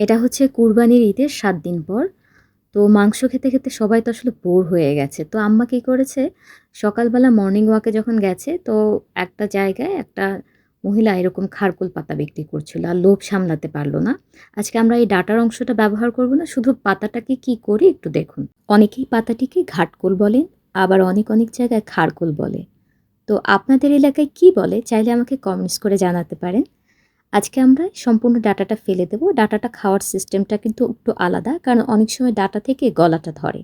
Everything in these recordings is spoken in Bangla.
এটা হচ্ছে কুরবানির ঈদের সাত দিন পর। তো মাংস খেতে খেতে সবাই তো আসলে বোর হয়ে গেছে। তো আম্মা কী করেছে? সকালবেলা মর্নিং ওয়াকে যখন গেছে, তো একটা জায়গায় একটা মহিলা এরকম খারকুল পাতা বিক্রি করছিল আর লোভ সামলাতে পারল না। আজকে আমরা এই ডাটার অংশটা ব্যবহার করব না, শুধু পাতাটাকে কি করি একটু দেখুন। অনেকেই পাতাটিকে ঘাটকুল বলেন আবার অনেক অনেক জায়গায় খারকুল বলে। তো আপনাদের এলাকায় কি বলে? চাইলে আমাকে কমেন্টস করে জানাতে পারেন। আজকে আমরা সম্পূর্ণ ডাটাটা ফেলে দেবো। ডাটাটা খাওয়ার সিস্টেমটা কিন্তু একটু আলাদা, কারণ অনেক সময় ডাটা থেকে গলাটা ধরে।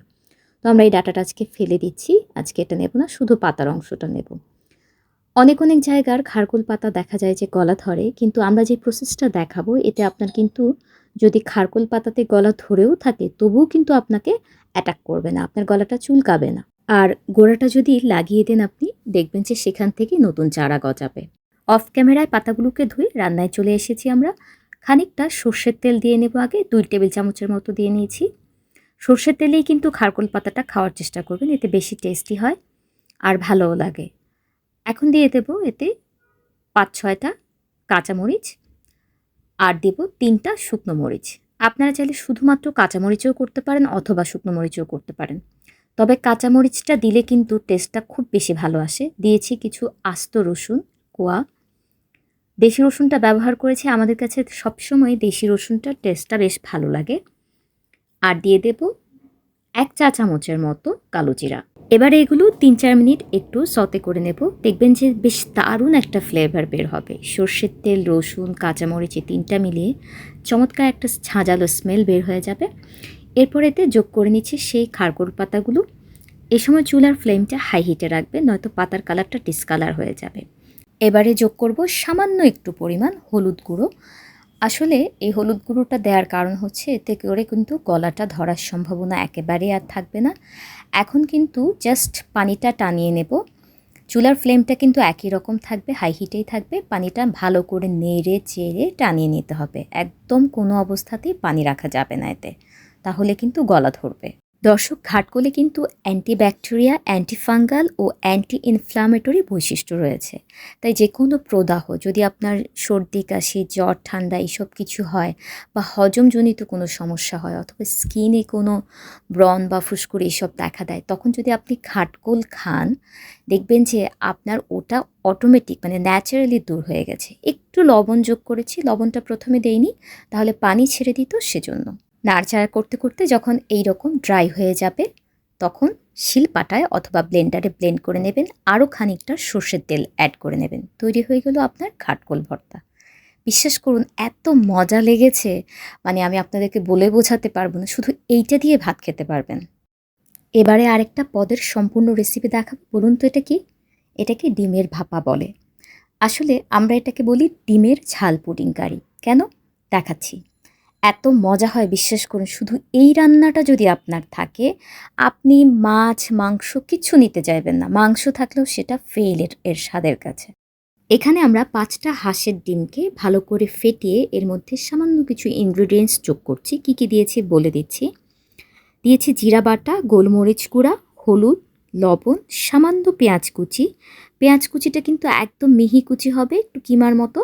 তো আমরা এই ডাটাটা আজকে ফেলে দিচ্ছি। আজকে এটা নেব না, শুধু পাতার অংশটা নেব। অনেক অনেক জায়গার খারকুল পাতা দেখা যায় যে গলা ধরে, কিন্তু আমরা যে প্রসেসটা দেখাবো, এতে আপনার কিন্তু যদি খারকুল পাতাতে গলা ধরেও থাকে, তবুও কিন্তু আপনাকে অ্যাটাক করবে না, আপনার গলাটা চুলকাবে না। আর গোড়াটা যদি লাগিয়ে দেন আপনি, দেখবেন যে সেখান থেকে নতুন চারা গজাবে। অফ ক্যামেরায় পাতাগুলোকে ধুয়ে রান্নায় চলে এসেছি আমরা। খানিকটা সর্ষের তেল দিয়ে নেব আগে, দুই টেবিল চামচের মতো দিয়ে নিয়েছি। সর্ষের তেলেই কিন্তু খারকোল পাতাটা খাওয়ার চেষ্টা করবেন, এতে বেশি টেস্টি হয় আর ভালোও লাগে। এখন দিয়ে দেব এতে পাঁচ ছয়টা কাঁচামরিচ আর দেব তিনটা শুকনো মরিচ। আপনারা চাইলে শুধুমাত্র কাঁচামরিচও করতে পারেন অথবা শুকনো মরিচও করতে পারেন। তবে কাঁচামরিচটা দিলে কিন্তু টেস্টটা খুব বেশি ভালো আসে। দিয়েছি কিছু আস্ত রসুন, কোয়া দেশি রসুনটা ব্যবহার করেছি। আমাদের কাছে সবসময় দেশি রসুনটার টেস্টটা বেশ ভালো লাগে। আর দিয়ে দেব এক চা চামচের মতো কালো জিরা। এবারে এগুলো তিন চার মিনিট একটু সতে করে নেব। দেখবেন যে বেশ দারুণ একটা ফ্লেভার বের হবে। সর্ষের তেল, রসুন, কাঁচামরিচ এই তিনটা মিলিয়ে চমৎকার একটা ঝাঁঝালো স্মেল বের হয়ে যাবে। এরপর এতে যোগ করে নিচ্ছি সেই খারকোল পাতাগুলো। এ সময় চুলার ফ্লেমটা হাই হিটে রাখবে, নয়তো পাতার কালারটা ডিসকালার হয়ে যাবে। এবারে যোগ করব সামান্য একটু পরিমাণ হলুদ গুঁড়ো। আসলে এই হলুদ গুঁড়োটা দেওয়ার কারণ হচ্ছে এতে করে কিন্তু গলাটা ধরার সম্ভাবনা একেবারেই আর থাকবে না। এখন কিন্তু জাস্ট পানিটা টানিয়ে নেব। চুলার ফ্লেমটা কিন্তু একই রকম থাকবে হাই হিটেই থাকবে। পানিটা ভালো করে নেড়ে চেড়ে টানিয়ে নিতে হবে। একদম কোনো অবস্থাতেই পানি রাখা যাবে না এতে। তাহলে কিন্তু গলা ধরবে। দর্শক ঘাটকলে কিন্তু অ্যান্টিব্যাকটেরিয়া, অ্যান্টিফাঙ্গাল ও অ্যান্টি ইনফ্লামেটরি বৈশিষ্ট্য রয়েছে। তাই যে কোনো প্রদাহ, যদি আপনার সর্দি, কাশি, জ্বর, ঠান্ডা এইসব কিছু হয় বা হজমজনিত কোনো সমস্যা হয় অথবা স্কিনে কোনো ব্রণ বা ফুসকুড়ি এইসব দেখা দেয়, তখন যদি আপনি ঘাটকোল খান, দেখবেন যে আপনার ওটা অটোমেটিক মানে ন্যাচারালি দূর হয়ে গেছে। একটু লবণ যোগ করেছি, লবণটা প্রথমে দেইনি, তাহলে পানি ছেড়ে দিত সেজন্য। নাড়চাড়া করতে করতে যখন এই রকম ড্রাই হয়ে যাবে, তখন শিলপাটায় অথবা ব্লেন্ডারে ব্লেন্ড করে নেবেন। আরও খানিকটা সর্ষের তেল অ্যাড করে নেবেন। তৈরি হয়ে গেল আপনার ঘাটকোল ভর্তা। বিশ্বাস করুন, এত মজা লেগেছে। মানে আমি আপনাদেরকে বলে বোঝাতে পারব না, শুধু এইটা দিয়ে ভাত খেতে পারবেন। এবারে আরেকটা পদের সম্পূর্ণ রেসিপি দেখাবো। বলুন তো এটা কি? এটাকে ডিমের ভাপা বলে। আসলে আমরা এটাকে বলি ডিমের ঝাল পুডিং কারি। কেন? দেখাচ্ছি। এত মজা হয়, বিশ্বাস করুন। শুধু এই রান্নাটা যদি আপনার থাকে, আপনি মাছ, মাংস কিচ্ছু নিতে চাইবেন না। মাংস থাকলেও সেটা ফেলের এর স্বাদের কাছে। এখানে আমরা পাঁচটা হাঁসের ডিমকে ভালো করে ফেটিয়ে এর মধ্যে সামান্য কিছু ইনগ্রিডিয়েন্টস যোগ করছি। কী কী দিয়েছি বলে দিচ্ছি। দিয়েছি জিরা বাটা, গোলমরিচ গুঁড়া, হলুদ, লবণ, সামান্য পেঁয়াজ কুচি। পেঁয়াজ কুচিটা কিন্তু একদম মিহি কুচি হবে, একটু কিমার মতো।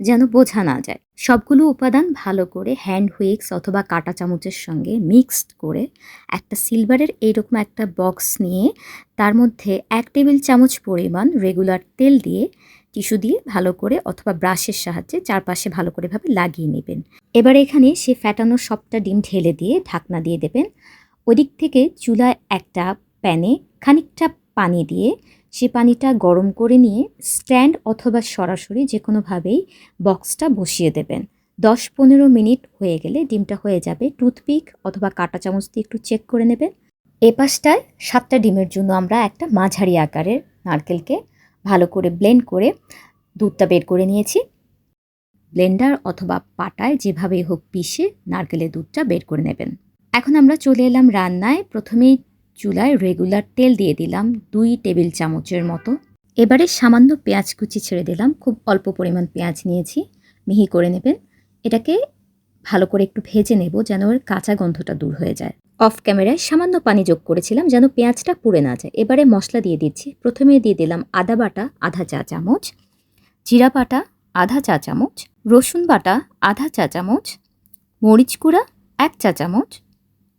যেন বোঝা না যায়। সবগুলো উপাদান ভালো করে হ্যান্ড হুইক্স অথবা কাটা চামচের সঙ্গে মিক্সড করে একটা সিলভারের এইরকম একটা বক্স নিয়ে তার মধ্যে এক টেবিল চামচ পরিমাণ রেগুলার তেল দিয়ে টিস্যু দিয়ে ভালো করে অথবা ব্রাশের সাহায্যে চারপাশে ভালো করেভাবে লাগিয়ে নেবেন। এবার এখানে সে ফ্যাটানো সবটা ডিম ঢেলে দিয়ে ঢাকনা দিয়ে দেবেন। ওদিক থেকে চুলায় একটা প্যানে খানিকটা পানি দিয়ে সে পানিটা গরম করে নিয়ে স্ট্যান্ড অথবা সরাসরি যে কোনোভাবেই বক্সটা বসিয়ে দেবেন। দশ পনেরো মিনিট হয়ে গেলে ডিমটা হয়ে যাবে। টুথপিক অথবা কাঁটা চামচ দিয়ে একটু চেক করে নেবেন। এ পাশটায় সাতটা ডিমের জন্য আমরা একটা মাঝারি আকারের নারকেলকে ভালো করে ব্লেন্ড করে দুধটা বের করে নিয়েছি। ব্লেন্ডার অথবা পাটায় যেভাবেই হোক পিষে নারকেলের দুধটা বের করে নেবেন। এখন আমরা চলে এলাম রান্নায়। প্রথমেই চুলায় রেগুলার তেল দিয়ে দিলাম দুই টেবিল চামচের মতো। এবারে সামান্য পেঁয়াজ কুচি ছেড়ে দিলাম, খুব অল্প পরিমাণ পেঁয়াজ নিয়েছি, মিহি করে নেবেন। এটাকে ভালো করে একটু ভেজে নেব যেন ওর কাঁচা গন্ধটা দূর হয়ে যায়। অফ ক্যামেরায় সামান্য পানি যোগ করেছিলাম যেন পেঁয়াজটা পুড়ে না যায়। এবারে মশলা দিয়ে দিচ্ছি। প্রথমে দিয়ে দিলাম আদা বাটা আধা চা চামচ, জিরা বাটা আধা চা চামচ, রসুন বাটা আধা চা চামচ, মরিচ গুঁড়া এক চা চামচ,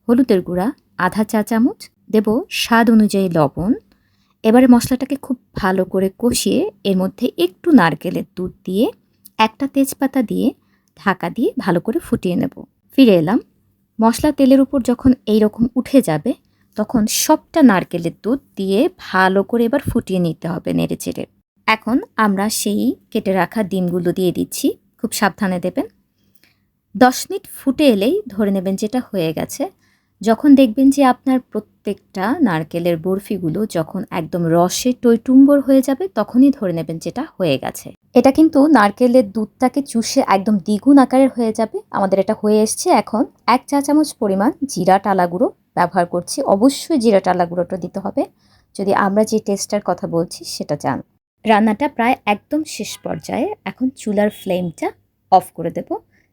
হলুদের গুঁড়া আধা চা চামচ দেব স্বাদ অনুযায়ী লবণ। এবারে মশলাটাকে খুব ভালো করে কষিয়ে এর মধ্যে একটু নারকেলের দুধ দিয়ে, একটা তেজপাতা দিয়ে, ঢাকা দিয়ে ভালো করে ফুটিয়ে নেব। ফিরে এলাম। মশলা তেলের উপর যখন এই রকম উঠে যাবে, তখন সবটা নারকেলের দুধ দিয়ে ভালো করে এবার ফুটিয়ে নিতে হবে নেড়ে চেড়ে এখন আমরা সেই কেটে রাখা ডিমগুলো দিয়ে দিচ্ছি। খুব সাবধানে দেবেন। দশ মিনিট ফুটে এলেই ধরে নেবেন যেটা হয়ে গেছে। যখন দেখবেন যে আপনার প্রত্যেকটা নারকেলের বরফিগুলো যখন একদম রসে টইটুম্বর হয়ে যাবে, তখনই ধরে নেবেন যেটা হয়ে গেছে। এটা কিন্তু নারকেলের দুধটাকে চুষে একদম দ্বিগুণ আকারের হয়ে যাবে। আমাদের এটা হয়ে এসছে এখন এক চা চামচ পরিমাণ জিরা টালা গুঁড়ো ব্যবহার করছি। অবশ্যই জিরা টালা গুঁড়োটা দিতে হবে। যদি আমরা যে টেস্টটার কথা বলছি, সেটা চান রান্নাটা প্রায় একদম শেষ পর্যায়ে এখন চুলার ফ্লেমটা অফ করে দেব।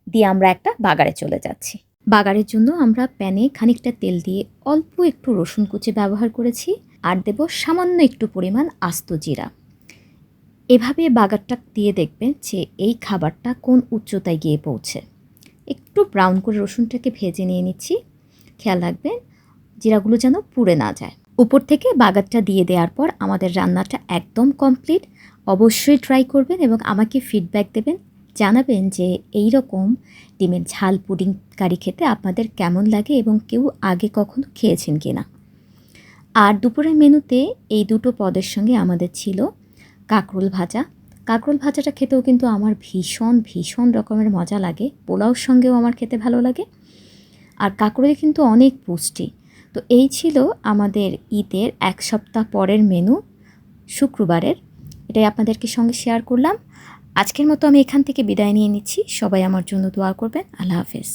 দিয়ে আমরা একটা বাগারে চলে যাচ্ছি। বাগারের জন্য আমরা প্যানে খানিকটা তেল দিয়ে অল্প একটু রসুন কুচি ব্যবহার করেছি আর দেব সামান্য একটু পরিমাণ আস্ত জিরা। এভাবে বাগারটা দিয়ে দেখবেন যে এই খাবারটা কোন উচ্চতায় গিয়ে পৌঁছে। একটু ব্রাউন করে রসুনটাকে ভেজে নিয়ে নিচ্ছি। খেয়াল রাখবেন জিরাগুলো যেন পুড়ে না যায়। উপর থেকে বাগারটা দিয়ে দেওয়ার পর আমাদের রান্নাটা একদম কমপ্লিট। অবশ্যই ট্রাই করবেন এবং আমাকে ফিডব্যাক দেবেন জানাবেন যে এই রকম ডিমের ঝাল পুডিং কারি খেতে আপনাদের কেমন লাগে এবং কেউ আগে কখনো খেয়েছেন কি না আর দুপুরের মেনুতে এই দুটো পদের সঙ্গে আমাদের ছিল কাঁকরোল ভাজা। কাঁকরোল ভাজাটা খেতেও কিন্তু আমার ভীষণ ভীষণ রকমের মজা লাগে। পোলাওর সঙ্গেও আমার খেতে ভালো লাগে। আর কাঁকরোলে কিন্তু অনেক পুষ্টি। তো এই ছিল আমাদের ঈদের এক সপ্তাহ পরের মেনু, শুক্রবারের। এটাই আপনাদেরকে সঙ্গে শেয়ার করলাম। আজকের মতো আমি এখান থেকে বিদায় নিয়ে নিচ্ছি। সবাই আমার জন্য দোয়া করবেন। আল্লাহ হাফেজ।